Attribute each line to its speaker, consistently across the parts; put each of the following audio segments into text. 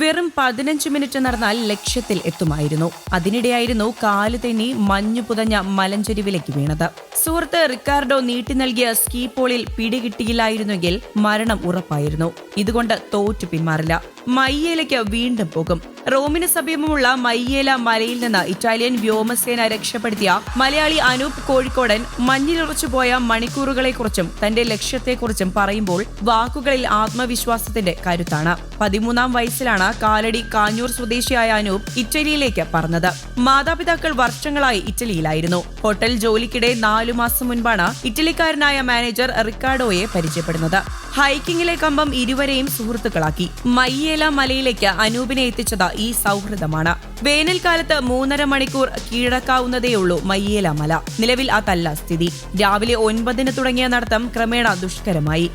Speaker 1: വെറും പതിനഞ്ച് മിനിറ്റ് നടന്നാൽ ലക്ഷ്യത്തിൽ എത്തുമായിരുന്നു. അതിനിടെയായിരുന്നു കാൽ തെന്നി മഞ്ഞു പുതഞ്ഞ മലഞ്ചെരുവിലേക്ക് വീണത്. സുഹൃത്ത് റിക്കാർഡോ നീട്ടി നൽകിയ സ്കീ പോളിൽ പിടികിട്ടിയില്ലായിരുന്നെങ്കിൽ മരണം ഉറപ്പായിരുന്നു. ഇതുകൊണ്ട് തോറ്റു പിന്മാറില്ല. മയ്യേലയ്ക്ക് വീണ്ടും പോകും റോമിന് സമീപമുള്ള മയ്യേല മലയിൽ നിന്ന് ഇറ്റാലിയൻ വ്യോമസേന രക്ഷപ്പെടുത്തിയ മലയാളി അനൂപ് കോഴിക്കോടൻ മഞ്ഞിലുറച്ചുപോയ മണിക്കൂറുകളെക്കുറിച്ചും തന്റെ ലക്ഷ്യത്തെക്കുറിച്ചും പറയുമ്പോൾ വാക്കുകളിൽ ആത്മവിശ്വാസത്തിന്റെ കരുത്താണ്. പതിമൂന്നാം വയസ്സിലാണ് കാലടി കാഞ്ഞൂർ സ്വദേശിയായ അനൂപ് ഇറ്റലിയിലേക്ക് പറഞ്ഞത് മാതാപിതാക്കൾ വർഷങ്ങളായി ഇറ്റലിയിലായിരുന്നു. ഹോട്ടൽ ജോലിക്കിടെ നാലു മാസം മുൻപാണ് ഇറ്റലിക്കാരനായ മാനേജർ റിക്കാർഡോയെ പരിചയപ്പെടുന്നത്. ഹൈക്കിങ്ങിലെ കമ്പം ഇരുവരെയും സുഹൃത്തുക്കളാക്കി. മയ്യേല മലയിലേക്ക് അനൂപിനെ എത്തിച്ചത് ഈ സൗഹൃദമാണ്. വേനൽക്കാലത്ത് മൂന്നര മണിക്കൂർ കീഴടക്കാവുന്നതേയുള്ളൂ മയ്യേല മല. നിലവിൽ അതല്ല സ്ഥിതി. രാവിലെ ഒൻപതിന് തുടങ്ങിയ നടത്തം ക്രമേണ ദുഷ്കരമായി.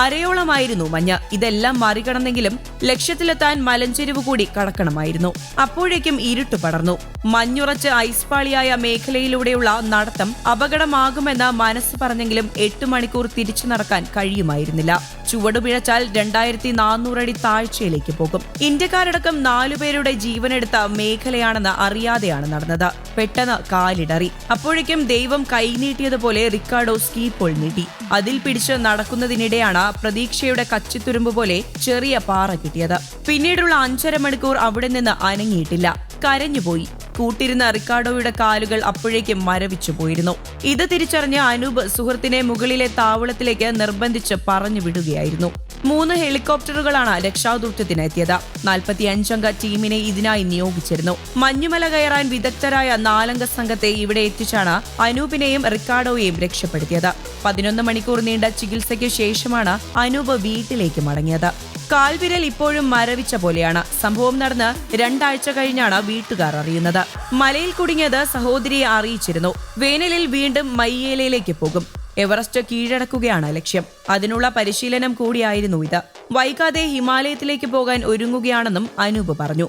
Speaker 1: അരയോളമായിരുന്നു മഞ്ഞ്. ഇതെല്ലാം മറികടന്നെങ്കിലും ലക്ഷ്യത്തിലെത്താൻ മലഞ്ചെരിവ് കൂടി കടക്കണമായിരുന്നു. അപ്പോഴേക്കും ഇരുട്ട് പടർന്നു. മഞ്ഞുറച്ച് ഐസ്പാളിയായ മേഖലയിലൂടെയുള്ള നടത്തം അപകടമാകുമെന്ന് മനസ്സ് പറഞ്ഞെങ്കിലും എട്ട് മണിക്കൂർ തിരിച്ചു നടക്കാൻ കഴിയുമായിരുന്നില്ല. ചുവടുപിഴച്ചാൽ രണ്ടായിരത്തി നാനൂറടി താഴ്ചയിലേക്ക് പോകും. ഇന്ത്യക്കാരടക്കം നാലുപേരുടെ ജീവനെടുത്ത മേഖലയാണെന്ന് അറിയാതെയാണ് നടന്നത്. പെട്ടെന്ന് കാലിടറി. അപ്പോഴേക്കും ദൈവം കൈനീട്ടിയതുപോലെ റിക്കാർഡോ സ്കീപ്പോൾ പോൾ നീട്ടി. അതിൽ പിടിച്ച് നടക്കുന്നതിനിടെയാണ് പ്രതീക്ഷയുടെ കച്ചിത്തുരുമ്പ് പോലെ ചെറിയ പാറ കിട്ടിയത്. പിന്നീടുള്ള അഞ്ചര മണിക്കൂർ അവിടെ നിന്ന് അനങ്ങിയിട്ടില്ല. കരഞ്ഞുപോയി. കൂട്ടിരുന്ന റിക്കാർഡോയുടെ കാലുകൾ അപ്പോഴേക്കും മരവിച്ചു പോയിരുന്നു. ഇത് തിരിച്ചറിഞ്ഞ അനൂപ് സുഹൃത്തിനെ മുകളിലെ താവളത്തിലേക്ക് നിർബന്ധിച്ച് പറഞ്ഞു വിടുകയായിരുന്നു. മൂന്ന് ഹെലികോപ്റ്ററുകളാണ് രക്ഷാദൌത്യത്തിന് എത്തിയത്. നാൽപ്പത്തി ടീമിനെ ഇതിനായി നിയോഗിച്ചിരുന്നു. മഞ്ഞുമല കയറാൻ വിദഗ്ധരായ നാലംഗ സംഘത്തെ ഇവിടെ എത്തിച്ചാണ് അനൂപിനെയും റിക്കാർഡോയെയും രക്ഷപ്പെടുത്തിയത്. പതിനൊന്ന് മണിക്കൂർ നീണ്ട ചികിത്സയ്ക്ക് ശേഷമാണ് അനൂപ് വീട്ടിലേക്ക് മടങ്ങിയത്. കാൽവിരൽ ഇപ്പോഴും മരവിച്ച പോലെയാണ്. സംഭവം നടന്ന് രണ്ടാഴ്ച കഴിഞ്ഞാണ് വീട്ടുകാർ അറിയുന്നത്. മലയിൽ കുടുങ്ങിയത് സഹോദരിയെ അറിയിച്ചിരുന്നു. വേനലിൽ വീണ്ടും മയ്യേലയിലേക്ക് പോകും. എവറസ്റ്റ് കീഴടക്കുകയാണ് ലക്ഷ്യം. അതിനുള്ള പരിശീലനം കൂടിയായിരുന്നു ഇത്. വൈകാതെ ഹിമാലയത്തിലേക്ക് പോകാൻ ഒരുങ്ങുകയാണെന്നും അനൂപ് പറഞ്ഞു.